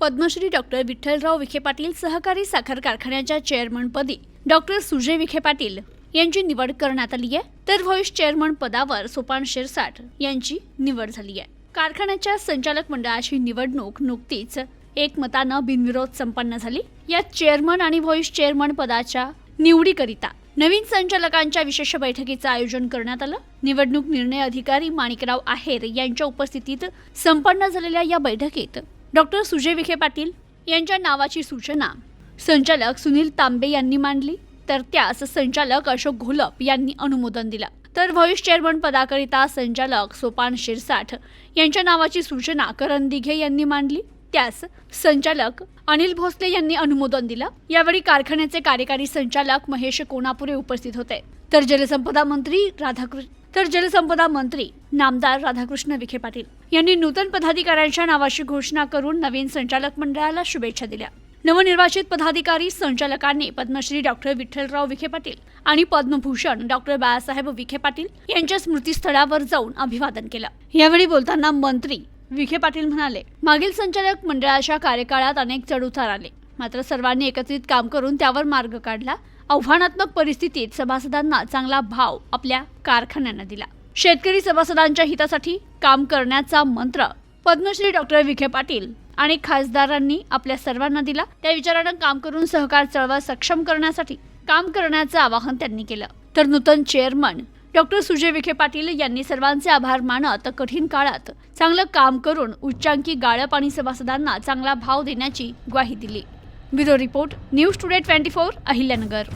Padmashri doctor Vitthalrao Vikhe Patil सहकारी साखर कारखान्याच्या चेअरमनपदी डॉक्टर सुजय विखे पाटील यांची निवड करण्यात आली आहे. तर व्हाईस चेअरमन पदावर सोपान शिरसाट यांची निवड झाली आहे. कारखान्याच्या संचालक मंडळाची निवडणूक नुकतीच एकमतानं बिनविरोध संपन्न झाली. यात चेअरमन आणि व्हाईस चेअरमन पदाच्या निवडीकरिता नवीन संचालकांच्या विशेष बैठकीचं आयोजन करण्यात आलं. निवडणूक निर्णय अधिकारी माणिकराव आहेर यांच्या उपस्थितीत संपन्न झालेल्या या बैठकीत डॉक्टर सुजय विखे पाटील यांच्या नावाची सूचना. संचालक सुनील तांबे यांनी मांडली. तर त्यास संचालक अशोक घोलप यांनी अनुमोदन दिलं. तर व्हाईस चेअरमन पदाकरिता संचालक सोपान शिरसाठ यांच्या नावाची सूचना करण दिघे यांनी मांडली. त्यास संचालक अनिल भोसले यांनी अनुमोदन दिलं. यावेळी कारखान्याचे कार्यकारी संचालक महेश कोणापुरे उपस्थित होते. तर जलसंपदा मंत्री राधाकृष्ण तर जलसंपदा मंत्री नामदार राधाकृष्ण विखे पाटील यांनी नूतन पदाधिकाऱ्यांच्या नावाची घोषणा करून नवीन संचालक मंडळाला शुभेच्छा दिल्या. नवनिर्वाचित पदाधिकारी संचालकांनी पद्मश्री डॉक्टर विठ्ठलराव विखे पाटील आणि पद्मभूषण डॉक्टर बाळासाहेब विखे पाटील यांच्या स्मृतीस्थळावर जाऊन अभिवादन केलं. यावेळी बोलताना मंत्री विखे पाटील म्हणाले मागील संचालक मंडळाच्या कार्यकाळात अनेक चढउतार आले. मात्र सर्वांनी एकत्रित काम करून त्यावर मार्ग काढला. आव्हानात्मक परिस्थितीत सभासदांना चांगला भाव आपल्या कारखान्यांना दिला. शेतकरी सभासदांच्या हितासाठी काम करण्याचा मंत्र पद्मश्री डॉक्टर विखे पाटील आणि खासदारांनी आपल्या सर्वांना दिला. त्या विचारानं काम करून सहकार चळवळ सक्षम करण्यासाठी काम करण्याचं आवाहन त्यांनी केलं. तर नूतन चेअरमन डॉक्टर सुजय विखे पाटील यांनी सर्वांचे आभार मानत कठीण काळात चांगलं काम करून उच्चांकी गाळप आणि सभासदांना चांगला भाव देण्याची ग्वाही दिली. bureau report news today twenty four Ahilyanagar